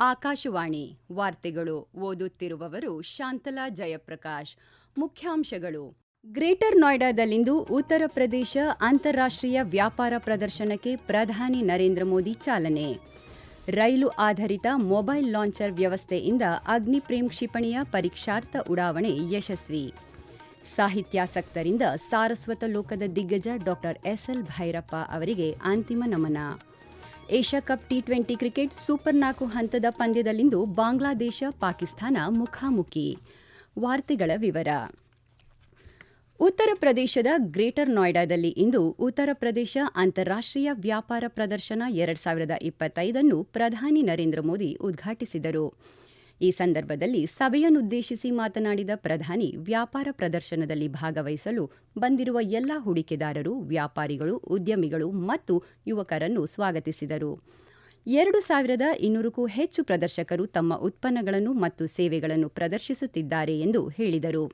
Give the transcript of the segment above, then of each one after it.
ಆಕಾಶವಾಣಿ ವಾರ್ತೆಗಳು ಓದುತ್ತಿರುವವರು ಶಾಂತಲಾ ಜಯಪ್ರಕಾಶ್. ಮುಖ್ಯಾಂಶಗಳು. ಗ್ರೇಟರ್ ನೋಯ್ಡಾದಲ್ಲಿಂದು ಉತ್ತರ ಪ್ರದೇಶ ಅಂತಾರಾಷ್ಟ್ರೀಯ ವ್ಯಾಪಾರ ಪ್ರದರ್ಶನಕ್ಕೆ ಪ್ರಧಾನಿ ನರೇಂದ್ರ ಮೋದಿ ಚಾಲನೆ. ರೈಲು ಆಧಾರಿತ ಮೊಬೈಲ್ ಲಾಂಚರ್ ವ್ಯವಸ್ಥೆಯಿಂದ ಅಗ್ನಿಪ್ರೇಮ್ ಕ್ಷಿಪಣಿಯ ಪರೀಕ್ಷಾರ್ಥ ಉಡಾವಣೆ ಯಶಸ್ವಿ. ಸಾಹಿತ್ಯಾಸಕ್ತರಿಂದ ಸಾರಸ್ವತ ಲೋಕದ ದಿಗ್ಗಜ ಡಾಕ್ಟರ್ ಎಸ್ಎಲ್ ಭೈರಪ್ಪ ಅವರಿಗೆ ಅಂತಿಮ ನಮನ. Asia cup T twenty cricket super ನಾಲ್ಕು ಹಂತದ ಪಂದ್ಯದಲ್ಲಿಂದು ಬಾಂಗ್ಲಾದೇಶ, ಪಾಕಿಸ್ತಾನ ಮುಖಾಮುಖಿ. ವಾರ್ತೆಗಳ ವಿವರ. ಉತ್ತರ ಪ್ರದೇಶದ ಗ್ರೇಟರ್ ನೋಯ್ಡಾದಲ್ಲಿ ಇಂದು ಉತ್ತರ ಪ್ರದೇಶ ಅಂತಾರಾಷ್ಟ್ರೀಯ ವ್ಯಾಪಾರ ಪ್ರದರ್ಶನ ಎರಡ್ ಸಾವಿರದ ಇಪ್ಪತ್ತೈದನ್ನು ಪ್ರಧಾನಿ ನರೇಂದ್ರ ಮೋದಿ ಉದ್ಘಾಟಿಸಿದರು. ಈ ಸಂದರ್ಭದಲ್ಲಿ ಸಭೆಯನ್ನುದ್ದೇಶಿಸಿ ಮಾತನಾಡಿದ ಪ್ರಧಾನಿ, ವ್ಯಾಪಾರ ಪ್ರದರ್ಶನದಲ್ಲಿ ಭಾಗವಹಿಸಲು ಬಂದಿರುವ ಎಲ್ಲ ಹೂಡಿಕೆದಾರರು, ವ್ಯಾಪಾರಿಗಳು, ಉದ್ಯಮಿಗಳು ಮತ್ತು ಯುವಕರನ್ನು ಸ್ವಾಗತಿಸಿದರು. ಎರಡು ಸಾವಿರದ ಇನ್ನೂರಕ್ಕೂ ಹೆಚ್ಚು ಪ್ರದರ್ಶಕರು ತಮ್ಮ ಉತ್ಪನ್ನಗಳನ್ನು ಮತ್ತು ಸೇವೆಗಳನ್ನು ಪ್ರದರ್ಶಿಸುತ್ತಿದ್ದಾರೆ ಎಂದು ಹೇಳಿದರು.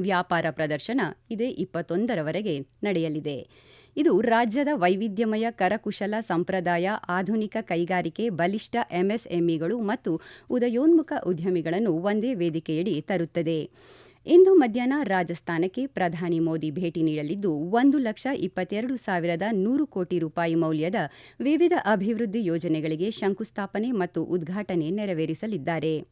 ವ್ಯಾಪಾರ ಪ್ರದರ್ಶನ ಇದೇ ಇಪ್ಪತ್ತೊಂದರವರೆಗೆ ನಡೆಯಲಿದೆ. ಇದು ರಾಜ್ಯದ ವೈವಿಧ್ಯಮಯ ಕರಕುಶಲ ಸಂಪ್ರದಾಯ, ಆಧುನಿಕ ಕೈಗಾರಿಕೆ, ಬಲಿಷ್ಠ ಎಂಎಸ್ಎಂಇಗಳು ಮತ್ತು ಉದಯೋನ್ಮುಖ ಉದ್ಯಮಿಗಳನ್ನು ಒಂದೇ ವೇದಿಕೆಯಡಿ ತರುತ್ತದೆ. ಇಂದು ಮಧ್ಯಾಹ್ನ ರಾಜಸ್ಥಾನಕ್ಕೆ ಪ್ರಧಾನಿ ಮೋದಿ ಭೇಟಿ ನೀಡಲಿದ್ದು, ಒಂದು ಲಕ್ಷ ಇಪ್ಪತ್ತೆರಡು ಸಾವಿರದ ನೂರು ಕೋಟಿ ರೂಪಾಯಿ ಮೌಲ್ಯದ ವಿವಿಧ ಅಭಿವೃದ್ಧಿ ಯೋಜನೆಗಳಿಗೆ ಶಂಕುಸ್ಥಾಪನೆ ಮತ್ತು ಉದ್ಘಾಟನೆ ನೆರವೇರಿಸಲಿದ್ದಾರೆ.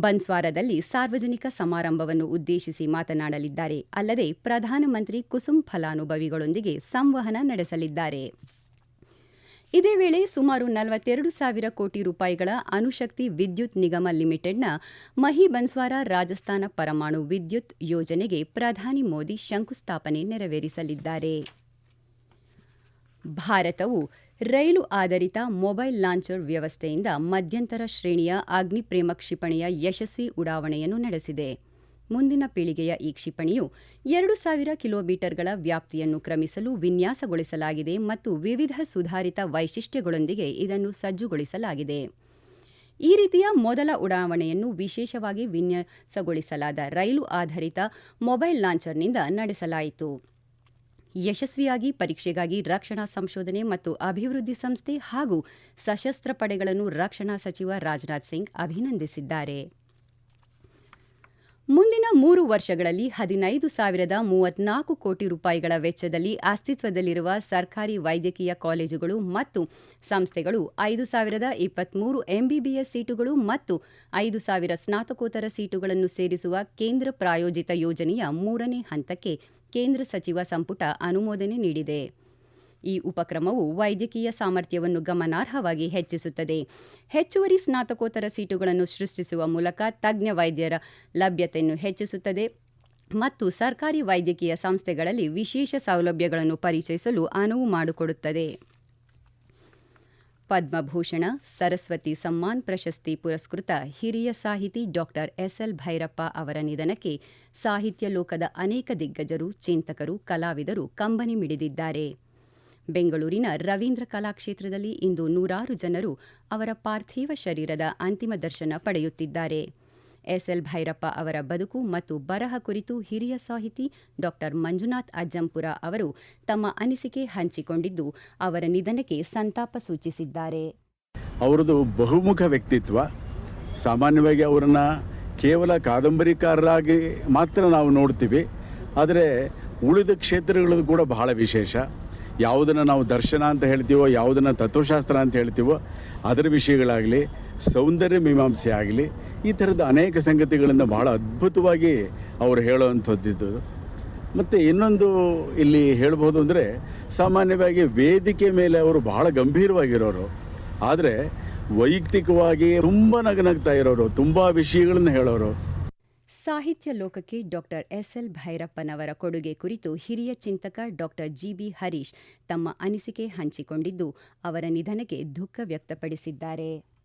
ಬನ್ಸ್ವಾರದಲ್ಲಿ ಸಾರ್ವಜನಿಕ ಸಮಾರಂಭವನ್ನು ಉದ್ದೇಶಿಸಿ ಮಾತನಾಡಲಿದ್ದಾರೆ. ಅಲ್ಲದೆ ಪ್ರಧಾನಮಂತ್ರಿ ಕುಸುಮ್ ಫಲಾನುಭವಿಗಳೊಂದಿಗೆ ಸಂವಹನ ನಡೆಸಲಿದ್ದಾರೆ. ಇದೇ ವೇಳೆ ಸುಮಾರು ನಲವತ್ತೆರಡು ಸಾವಿರ ಕೋಟಿ ರೂಪಾಯಿಗಳ ಅಣುಶಕ್ತಿ ವಿದ್ಯುತ್ ನಿಗಮ ಲಿಮಿಟೆಡ್ನ ಮಹಿ ಬನ್ಸ್ವಾರ ರಾಜಸ್ಥಾನ ಪರಮಾಣು ವಿದ್ಯುತ್ ಯೋಜನೆಗೆ ಪ್ರಧಾನಿ ಮೋದಿ ಶಂಕುಸ್ಥಾಪನೆ ನೆರವೇರಿಸಲಿದ್ದಾರೆ. ಭಾರತವು ರೈಲು ಆಧಾರಿತ ಮೊಬೈಲ್ ಲಾಂಚರ್ ವ್ಯವಸ್ಥೆಯಿಂದ ಮಧ್ಯಂತರ ಶ್ರೇಣಿಯ ಅಗ್ನಿಪ್ರೇಮ ಕ್ಷಿಪಣಿಯ ಯಶಸ್ವಿ ಉಡಾವಣೆಯನ್ನು ನಡೆಸಿದೆ. ಮುಂದಿನ ಪೀಳಿಗೆಯ ಈ ಕ್ಷಿಪಣಿಯು ಎರಡು ಸಾವಿರ ಕಿಲೋಮೀಟರ್ಗಳ ವ್ಯಾಪ್ತಿಯನ್ನು ಕ್ರಮಿಸಲು ವಿನ್ಯಾಸಗೊಳಿಸಲಾಗಿದೆ ಮತ್ತು ವಿವಿಧ ಸುಧಾರಿತ ವೈಶಿಷ್ಟ್ಯಗಳೊಂದಿಗೆ ಇದನ್ನು ಸಜ್ಜುಗೊಳಿಸಲಾಗಿದೆ. ಈ ರೀತಿಯ ಮೊದಲ ಉಡಾವಣೆಯನ್ನು ವಿಶೇಷವಾಗಿ ವಿನ್ಯಾಸಗೊಳಿಸಲಾದ ರೈಲು ಆಧಾರಿತ ಮೊಬೈಲ್ ಲಾಂಚರ್ನಿಂದ ನಡೆಸಲಾಯಿತು. ಯಶಸ್ವಿಯಾಗಿ ಪರೀಕ್ಷೆಗಾಗಿ ರಕ್ಷಣಾ ಸಂಶೋಧನೆ ಮತ್ತು ಅಭಿವೃದ್ಧಿ ಸಂಸ್ಥೆ ಹಾಗೂ ಸಶಸ್ತ್ರ ಪಡೆಗಳನ್ನು ರಕ್ಷಣಾ ಸಚಿವ ರಾಜನಾಥ್ ಸಿಂಗ್ ಅಭಿನಂದಿಸಿದ್ದಾರೆ. ಮುಂದಿನ ಮೂರು ವರ್ಷಗಳಲ್ಲಿ ಹದಿನೈದು ಸಾವಿರದ ಮೂವತ್ನಾಲ್ಕು ಕೋಟಿ ರೂಪಾಯಿಗಳ ವೆಚ್ಚದಲ್ಲಿ ಅಸ್ತಿತ್ವದಲ್ಲಿರುವ ಸರ್ಕಾರಿ ವೈದ್ಯಕೀಯ ಕಾಲೇಜುಗಳು ಮತ್ತು ಸಂಸ್ಥೆಗಳು, ಐದು ಸಾವಿರದ ಇಪ್ಪತ್ಮೂರು ಎಂಬಿಬಿಎಸ್ ಸೀಟುಗಳು ಮತ್ತು ಐದು ಸಾವಿರ ಸ್ನಾತಕೋತ್ತರ ಸೀಟುಗಳನ್ನು ಸೇರಿಸುವ ಕೇಂದ್ರ ಪ್ರಾಯೋಜಿತ ಯೋಜನೆಯ ಮೂರನೇ ಹಂತಕ್ಕೆ ಕೇಂದ್ರ ಸಚಿವ ಸಂಪುಟ ಅನುಮೋದನೆ ನೀಡಿದೆ. ಈ ಉಪಕ್ರಮವು ವೈದ್ಯಕೀಯ ಸಾಮರ್ಥ್ಯವನ್ನು ಗಮನಾರ್ಹವಾಗಿ ಹೆಚ್ಚಿಸುತ್ತದೆ. ಹೆಚ್ಚುವರಿ ಸ್ನಾತಕೋತ್ತರ ಸೀಟುಗಳನ್ನು ಸೃಷ್ಟಿಸುವ ಮೂಲಕ ತಜ್ಞ ವೈದ್ಯರ ಲಭ್ಯತೆಯನ್ನು ಹೆಚ್ಚಿಸುತ್ತದೆ ಮತ್ತು ಸರ್ಕಾರಿ ವೈದ್ಯಕೀಯ ಸಂಸ್ಥೆಗಳಲ್ಲಿ ವಿಶೇಷ ಸೌಲಭ್ಯಗಳನ್ನು ಪರಿಚಯಿಸಲು ಅನುವು ಮಾಡಿಕೊಡುತ್ತದೆ. ಪದ್ಮಭೂಷಣ, ಸರಸ್ವತಿ ಸಮ್ಮಾನ್ ಪ್ರಶಸ್ತಿ ಪುರಸ್ಕೃತ ಹಿರಿಯ ಸಾಹಿತಿ ಡಾಕ್ಟರ್ ಎಸ್ಎಲ್ ಭೈರಪ್ಪ ಅವರ ನಿಧನಕ್ಕೆ ಸಾಹಿತ್ಯ ಲೋಕದ ಅನೇಕ ದಿಗ್ಗಜರು, ಚಿಂತಕರು, ಕಲಾವಿದರು ಕಂಬನಿ ಮಿಡಿದಿದ್ದಾರೆ. ಬೆಂಗಳೂರಿನ ರವೀಂದ್ರ ಕಲಾಕ್ಷೇತ್ರದಲ್ಲಿ ಇಂದು ನೂರಾರು ಜನರು ಅವರ ಪಾರ್ಥಿವ ಶರೀರದ ಅಂತಿಮ ದರ್ಶನ ಪಡೆಯುತ್ತಿದ್ದಾರೆ. ಎಸ್ಎಲ್ ಭೈರಪ್ಪ ಅವರ ಬದುಕು ಮತ್ತು ಬರಹ ಕುರಿತು ಹಿರಿಯ ಸಾಹಿತಿ ಡಾಕ್ಟರ್ ಮಂಜುನಾಥ್ ಅಜ್ಜಂಪುರ ಅವರು ತಮ್ಮ ಅನಿಸಿಕೆ ಹಂಚಿಕೊಂಡಿದ್ದು, ಅವರ ನಿಧನಕ್ಕೆ ಸಂತಾಪ ಸೂಚಿಸಿದ್ದಾರೆ. ಅವರದು ಬಹುಮುಖ ವ್ಯಕ್ತಿತ್ವ, ಸಾಮಾನ್ಯವಾಗಿ ಅವರನ್ನು ಕೇವಲ ಕಾದಂಬರಿಕಾರರಾಗಿ ಮಾತ್ರ ನಾವು ನೋಡ್ತೀವಿ, ಆದರೆ ಉಳಿದ ಕ್ಷೇತ್ರಗಳದ್ದು ಕೂಡ ಬಹಳ ವಿಶೇಷ. ಯಾವುದನ್ನು ನಾವು ದರ್ಶನ ಅಂತ ಹೇಳ್ತೀವೋ, ಯಾವುದನ್ನು ತತ್ವಶಾಸ್ತ್ರ ಅಂತ ಹೇಳ್ತೀವೋ, ಅದರ ವಿಷಯಗಳಾಗಲಿ, ಸೌಂದರ್ಯ ಮೀಮಾಂಸೆ ಆಗಲಿ ಈ ಥರದ ಅನೇಕ ಸಂಗತಿಗಳನ್ನು ಬಹಳ ಅದ್ಭುತವಾಗಿ ಅವರು ಹೇಳುವಂಥದ್ದಿದ್ದು. ಮತ್ತು ಇನ್ನೊಂದು ಇಲ್ಲಿ ಹೇಳ್ಬೋದು ಅಂದರೆ, ಸಾಮಾನ್ಯವಾಗಿ ವೇದಿಕೆ ಮೇಲೆ ಅವರು ಬಹಳ ಗಂಭೀರವಾಗಿರೋರು. ಆದರೆ, ವೈಯಕ್ತಿಕವಾಗಿ ತುಂಬ ನಗನಗ್ತಾ ಇರೋರು, ತುಂಬ ವಿಷಯಗಳನ್ನು ಹೇಳೋರು. ಸಾಹಿತ್ಯ ಲೋಕಕ್ಕೆ ಡಾಕ್ಟರ್ ಎಸ್ ಎಲ್ ಭೈರಪ್ಪನವರ ಕೊಡುಗೆ ಕುರಿತು ಹಿರಿಯ ಚಿಂತಕ ಡಾಕ್ಟರ್ ಜಿಬಿ ಹರೀಶ್ ತಮ್ಮ ಅನಿಸಿಕೆ ಹಂಚಿಕೊಂಡಿದ್ದು, ಅವರ ನಿಧನಕ್ಕೆ ದುಃಖ ವ್ಯಕ್ತಪಡಿಸಿದ್ದಾರೆ.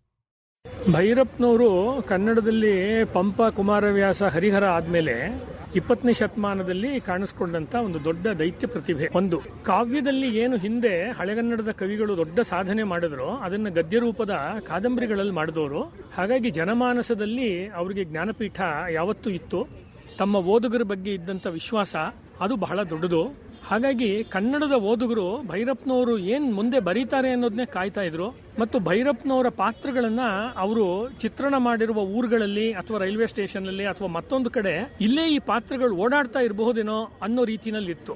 ಭೈರಪ್ಪನವರು ಕನ್ನಡದಲ್ಲಿ ಪಂಪ ಕುಮಾರವ್ಯಾಸ ಹರಿಹರ ಆದ್ಮೇಲೆ ಇಪ್ಪತ್ತನೇ ಶತಮಾನದಲ್ಲಿ ಕಾಣಿಸ್ಕೊಂಡಂತ ಒಂದು ದೊಡ್ಡ ದೈತ್ಯ ಪ್ರತಿಭೆ. ಒಂದು, ಕಾವ್ಯದಲ್ಲಿ ಏನು ಹಿಂದೆ ಹಳೆಗನ್ನಡದ ಕವಿಗಳು ದೊಡ್ಡ ಸಾಧನೆ ಮಾಡಿದ್ರು, ಅದನ್ನ ಗದ್ಯ ರೂಪದ ಕಾದಂಬರಿಗಳಲ್ಲಿ ಮಾಡಿದವರು. ಹಾಗಾಗಿ ಜನಮಾನಸದಲ್ಲಿ ಅವರಿಗೆ ಜ್ಞಾನಪೀಠ ಯಾವತ್ತೂ ಇತ್ತು. ತಮ್ಮ ಓದುಗರ ಬಗ್ಗೆ ಇದ್ದಂತ ವಿಶ್ವಾಸ ಅದು ಬಹಳ ದೊಡ್ಡದು. ಹಾಗಾಗಿ ಕನ್ನಡದ ಓದುಗರು ಭೈರಪ್ಪನವರು ಏನ್ ಮುಂದೆ ಬರೀತಾರೆ ಅನ್ನೋದನ್ನೇ ಕಾಯ್ತಾ ಇದ್ರು. ಮತ್ತು ಭೈರಪ್ಪನವರ ಪಾತ್ರಗಳನ್ನ ಅವರು ಚಿತ್ರಣ ಮಾಡಿರುವ ಊರುಗಳಲ್ಲಿ ಅಥವಾ ರೈಲ್ವೆ ಸ್ಟೇಷನ್ ಅಲ್ಲಿ ಅಥವಾ ಮತ್ತೊಂದು ಕಡೆ ಇಲ್ಲೇ ಈ ಪಾತ್ರಗಳು ಓಡಾಡ್ತಾ ಇರಬಹುದೇನೋ ಅನ್ನೋ ರೀತಿನಲ್ಲಿತ್ತು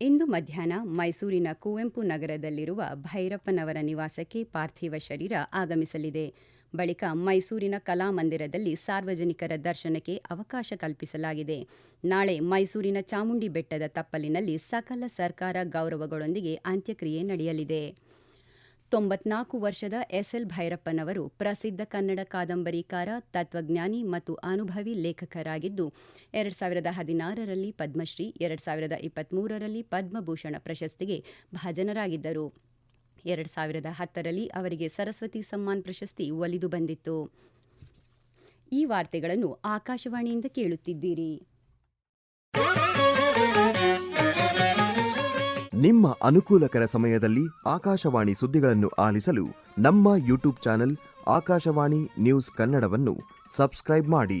ಇಂದು ಮಧ್ಯಾಹ್ನ ಮೈಸೂರಿನ ಕುವೆಂಪು ನಗರದಲ್ಲಿರುವ ಭೈರಪ್ಪನವರ ನಿವಾಸಕ್ಕೆ ಪಾರ್ಥಿವ ಶರೀರ ಆಗಮಿಸಲಿದೆ. ಬಳಿಕ ಮೈಸೂರಿನ ಕಲಾಮಂದಿರದಲ್ಲಿ ಸಾರ್ವಜನಿಕರ ದರ್ಶನಕ್ಕೆ ಅವಕಾಶ ಕಲ್ಪಿಸಲಾಗಿದೆ. ನಾಳೆ ಮೈಸೂರಿನ ಚಾಮುಂಡಿ ಬೆಟ್ಟದ ತಪ್ಪಲಿನಲ್ಲಿ ಸಕಲ ಸರ್ಕಾರ ಗೌರವಗಳೊಂದಿಗೆ ಅಂತ್ಯಕ್ರಿಯೆ ನಡೆಯಲಿದೆ. ತೊಂಬತ್ನಾಲ್ಕು ವರ್ಷದ ಎಸ್ಎಲ್ ಭೈರಪ್ಪನವರು ಪ್ರಸಿದ್ಧ ಕನ್ನಡ ಕಾದಂಬರಿಕಾರ, ತತ್ವಜ್ಞಾನಿ ಮತ್ತು ಅನುಭವಿ ಲೇಖಕರಾಗಿದ್ದು, ಎರಡು ಸಾವಿರದ ಹದಿನಾರರಲ್ಲಿ ಪದ್ಮಶ್ರೀ, ಎರಡು ಸಾವಿರದ ಪದ್ಮಭೂಷಣ ಪ್ರಶಸ್ತಿಗೆ ಭಾಜನರಾಗಿದ್ದರು. ಎರಡು ಸಾವಿರದ ಹತ್ತರಲ್ಲಿ ಅವರಿಗೆ ಸರಸ್ವತಿ ಸಮ್ಮಾನ್ ಪ್ರಶಸ್ತಿ ಒಲಿದು ಬಂದಿತ್ತು. ಈ ವಾರ್ತೆಗಳನ್ನು ಆಕಾಶವಾಣಿಯಿಂದ ಕೇಳುತ್ತಿದ್ದೀರಿ. ನಿಮ್ಮ ಅನುಕೂಲಕರ ಸಮಯದಲ್ಲಿ ಆಕಾಶವಾಣಿ ಸುದ್ದಿಗಳನ್ನು ಆಲಿಸಲು ನಮ್ಮ ಯೂಟ್ಯೂಬ್ ಚಾನೆಲ್ ಆಕಾಶವಾಣಿ ನ್ಯೂಸ್ ಕನ್ನಡವನ್ನು ಸಬ್ಸ್ಕ್ರೈಬ್ ಮಾಡಿ.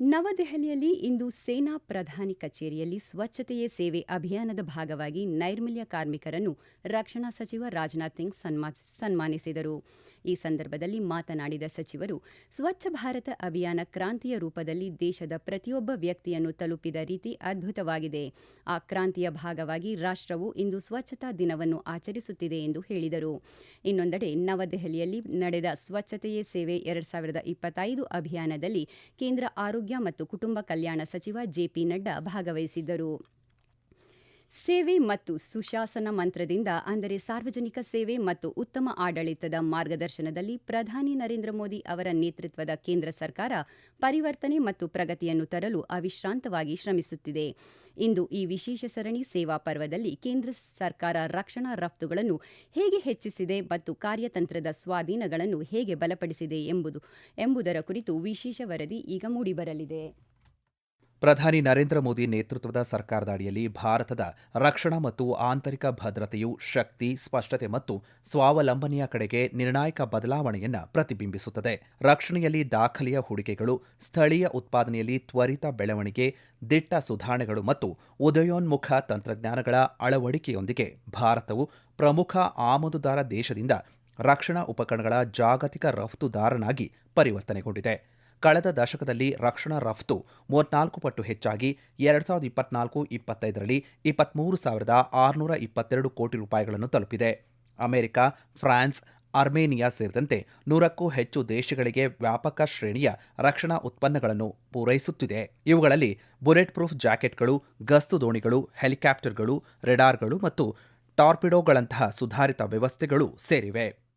ನವದೆಹಲಿಯಲ್ಲಿ ಇಂದು ಸೇನಾ ಪ್ರಧಾನಿ ಕಚೇರಿಯಲ್ಲಿ ಸ್ವಚ್ಛತೆಯೇ ಸೇವೆ ಅಭಿಯಾನದ ಭಾಗವಾಗಿ ನೈರ್ಮಲ್ಯ ಕಾರ್ಮಿಕರನ್ನು ರಕ್ಷಣಾ ಸಚಿವ ರಾಜನಾಥ್ ಸಿಂಗ್ ಸನ್ಮಾ ಸನ್ಮಾನಿಸಿದರು. ಈ ಸಂದರ್ಭದಲ್ಲಿ ಮಾತನಾಡಿದ ಸಚಿವರು, ಸ್ವಚ್ಛ ಭಾರತ ಅಭಿಯಾನ ಕ್ರಾಂತಿಯ ರೂಪದಲ್ಲಿ ದೇಶದ ಪ್ರತಿಯೊಬ್ಬ ವ್ಯಕ್ತಿಯನ್ನು ತಲುಪಿದ ರೀತಿ ಅದ್ಭುತವಾಗಿದೆ. ಆ ಕ್ರಾಂತಿಯ ಭಾಗವಾಗಿ ರಾಷ್ಟ್ರವು ಇಂದು ಸ್ವಚ್ಛತಾ ದಿನವನ್ನು ಆಚರಿಸುತ್ತಿದೆ ಎಂದು ಹೇಳಿದರು. ಇನ್ನೊಂದೆಡೆ ನವದೆಹಲಿಯಲ್ಲಿ ನಡೆದ ಸ್ವಚ್ಛತೆಯೇ ಸೇವೆ ಎರಡು ಸಾವಿರದ ಇಪ್ಪತ್ತೈದು ಅಭಿಯಾನದಲ್ಲಿ ಕೇಂದ್ರ ಆರೋಗ್ಯ ಮತ್ತು ಕುಟುಂಬ ಕಲ್ಯಾಣ ಸಚಿವ ಜೆಪಿ ನಡ್ಡಾ ಭಾಗವಹಿಸಿದ್ದರು. ಸೇವೆ ಮತ್ತು ಸುಶಾಸನ ಮಂತ್ರದಿಂದ, ಅಂದರೆ ಸಾರ್ವಜನಿಕ ಸೇವೆ ಮತ್ತು ಉತ್ತಮ ಆಡಳಿತದ ಮಾರ್ಗದರ್ಶನದಲ್ಲಿ ಪ್ರಧಾನಿ ನರೇಂದ್ರ ಮೋದಿ ಅವರ ನೇತೃತ್ವದ ಕೇಂದ್ರ ಸರ್ಕಾರ ಪರಿವರ್ತನೆ ಮತ್ತು ಪ್ರಗತಿಯನ್ನು ತರಲು ಅವಿಶ್ರಾಂತವಾಗಿ ಶ್ರಮಿಸುತ್ತಿದೆ. ಇಂದು ಈ ವಿಶೇಷ ಸರಣಿ ಸೇವಾ ಪರ್ವದಲ್ಲಿ ಕೇಂದ್ರ ಸರ್ಕಾರ ರಕ್ಷಣಾ ರಫ್ತುಗಳನ್ನು ಹೇಗೆ ಹೆಚ್ಚಿಸಿದೆ ಮತ್ತು ಕಾರ್ಯತಂತ್ರದ ಸ್ವಾಧೀನಗಳನ್ನು ಹೇಗೆ ಬಲಪಡಿಸಿದೆ ಎಂಬುದು, ಎಂಬುದರ ಕುರಿತು ವಿಶೇಷ ವರದಿ ಈಗ ಮೂಡಿಬರಲಿದೆ. ಪ್ರಧಾನಿ ನರೇಂದ್ರ ಮೋದಿ ನೇತೃತ್ವದ ಸರ್ಕಾರದ ಅಡಿಯಲ್ಲಿ ಭಾರತದ ರಕ್ಷಣಾ ಮತ್ತು ಆಂತರಿಕ ಭದ್ರತೆಯು ಶಕ್ತಿ, ಸ್ಪಷ್ಟತೆ ಮತ್ತು ಸ್ವಾವಲಂಬನೆಯ ಕಡೆಗೆ ನಿರ್ಣಾಯಕ ಬದಲಾವಣೆಯನ್ನು ಪ್ರತಿಬಿಂಬಿಸುತ್ತದೆ. ರಕ್ಷಣೆಯಲ್ಲಿ ದಾಖಲೆಯ ಹೂಡಿಕೆಗಳು, ಸ್ಥಳೀಯ ಉತ್ಪಾದನೆಯಲ್ಲಿ ತ್ವರಿತ ಬೆಳವಣಿಗೆ, ದಿಟ್ಟ ಸುಧಾರಣೆಗಳು ಮತ್ತು ಉದಯೋನ್ಮುಖ ತಂತ್ರಜ್ಞಾನಗಳ ಅಳವಡಿಕೆಯೊಂದಿಗೆ ಭಾರತವು ಪ್ರಮುಖ ಆಮದುದಾರ ದೇಶದಿಂದ ರಕ್ಷಣಾ ಉಪಕರಣಗಳ ಜಾಗತಿಕ ರಫ್ತುದಾರನಾಗಿ ಪರಿವರ್ತನೆಗೊಂಡಿದೆ. ಕಳೆದ ದಶಕದಲ್ಲಿ ರಕ್ಷಣಾ ರಫ್ತು ಮೂವತ್ನಾಲ್ಕು ಪಟ್ಟು ಹೆಚ್ಚಾಗಿ ಎರಡು ಸಾವಿರದ ಇಪ್ಪತ್ನಾಲ್ಕು ಇಪ್ಪತ್ತೈದರಲ್ಲಿ ಇಪ್ಪತ್ತ್ಮೂರು ಸಾವಿರದ ಆರುನೂರ ಇಪ್ಪತ್ತೆರಡು ಕೋಟಿ ರೂಪಾಯಿಗಳನ್ನು ತಲುಪಿದೆ. ಅಮೆರಿಕ, ಫ್ರಾನ್ಸ್, ಅರ್ಮೇನಿಯಾ ಸೇರಿದಂತೆ ನೂರಕ್ಕೂ ಹೆಚ್ಚು ದೇಶಗಳಿಗೆ ವ್ಯಾಪಕ ಶ್ರೇಣಿಯ ರಕ್ಷಣಾ ಉತ್ಪನ್ನಗಳನ್ನು ಪೂರೈಸುತ್ತಿದೆ. ಇವುಗಳಲ್ಲಿ ಬುಲೆಟ್ ಪ್ರೂಫ್ ಜಾಕೆಟ್ಗಳು, ಗಸ್ತು ದೋಣಿಗಳು, ಹೆಲಿಕಾಪ್ಟರ್ಗಳು, ರೆಡಾರ್ಗಳು ಮತ್ತು ಟಾರ್ಪಿಡೋಗಳಂತಹ ಸುಧಾರಿತ ವ್ಯವಸ್ಥೆಗಳು ಸೇರಿವೆ.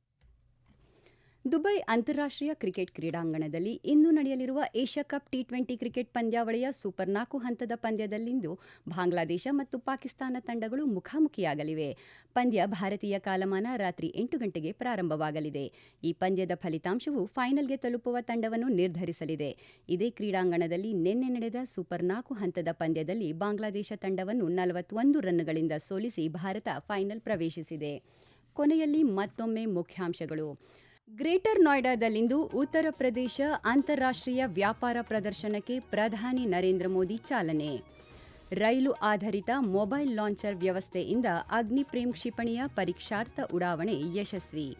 ದುಬೈ ಅಂತಾರಾಷ್ಟ್ರೀಯ ಕ್ರಿಕೆಟ್ ಕ್ರೀಡಾಂಗಣದಲ್ಲಿ ಇಂದು ನಡೆಯಲಿರುವ Asia cup T twenty cricket ಪಂದ್ಯಾವಳಿಯ ಸೂಪರ್ ನಾಲ್ಕು ಹಂತದ ಪಂದ್ಯದಲ್ಲಿಂದು ಬಾಂಗ್ಲಾದೇಶ ಮತ್ತು ಪಾಕಿಸ್ತಾನ ತಂಡಗಳು ಮುಖಾಮುಖಿಯಾಗಲಿವೆ. ಪಂದ್ಯ ಭಾರತೀಯ ಕಾಲಮಾನ ರಾತ್ರಿ ಎಂಟು ಗಂಟೆಗೆ ಪ್ರಾರಂಭವಾಗಲಿದೆ. ಈ ಪಂದ್ಯದ ಫಲಿತಾಂಶವು ಫೈನಲ್ಗೆ ತಲುಪುವ ತಂಡವನ್ನು ನಿರ್ಧರಿಸಲಿದೆ. ಇದೇ ಕ್ರೀಡಾಂಗಣದಲ್ಲಿ ನಿನ್ನೆ ನಡೆದ ಸೂಪರ್ ನಾಲ್ಕು ಹಂತದ ಪಂದ್ಯದಲ್ಲಿ ಬಾಂಗ್ಲಾದೇಶ ತಂಡವನ್ನು ನಲವತ್ತೊಂದು ರನ್ಗಳಿಂದ ಸೋಲಿಸಿ ಭಾರತ ಫೈನಲ್ ಪ್ರವೇಶಿಸಿದೆ. ಕೊನೆಯಲ್ಲಿ ಮತ್ತೊಮ್ಮೆ ಮುಖ್ಯಾಂಶಗಳು. ಗ್ರೇಟರ್ ನೋಯ್ಡಾದಲ್ಲಿಂದು ಉತ್ತರ ಪ್ರದೇಶ ಅಂತಾರಾಷ್ಟ್ರೀಯ ವ್ಯಾಪಾರ ಪ್ರದರ್ಶನಕ್ಕೆ ಪ್ರಧಾನಿ ನರೇಂದ್ರ ಮೋದಿ ಚಾಲನೆ. ರೈಲು ಆಧಾರಿತ ಮೊಬೈಲ್ ಲಾಂಚರ್ ವ್ಯವಸ್ಥೆಯಿಂದ ಅಗ್ನಿಪ್ರೇಮ್ ಕ್ಷಿಪಣಿಯ ಪರೀಕ್ಷಾರ್ಥ ಉಡಾವಣೆ ಯಶಸ್ವಿ.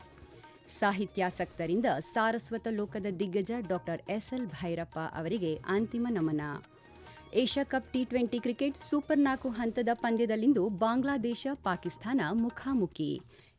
ಸಾಹಿತ್ಯಾಸಕ್ತರಿಂದ ಸಾರಸ್ವತ ಲೋಕದ ದಿಗ್ಗಜ ಡಾಕ್ಟರ್ ಎಸ್ಎಲ್ ಭೈರಪ್ಪ ಅವರಿಗೆ ಅಂತಿಮ ನಮನ. Asia cup T twenty cricket super ನಾಲ್ಕು ಹಂತದ ಪಂದ್ಯದಲ್ಲಿಂದು ಬಾಂಗ್ಲಾದೇಶ ಪಾಕಿಸ್ತಾನ ಮುಖಾಮುಖಿ.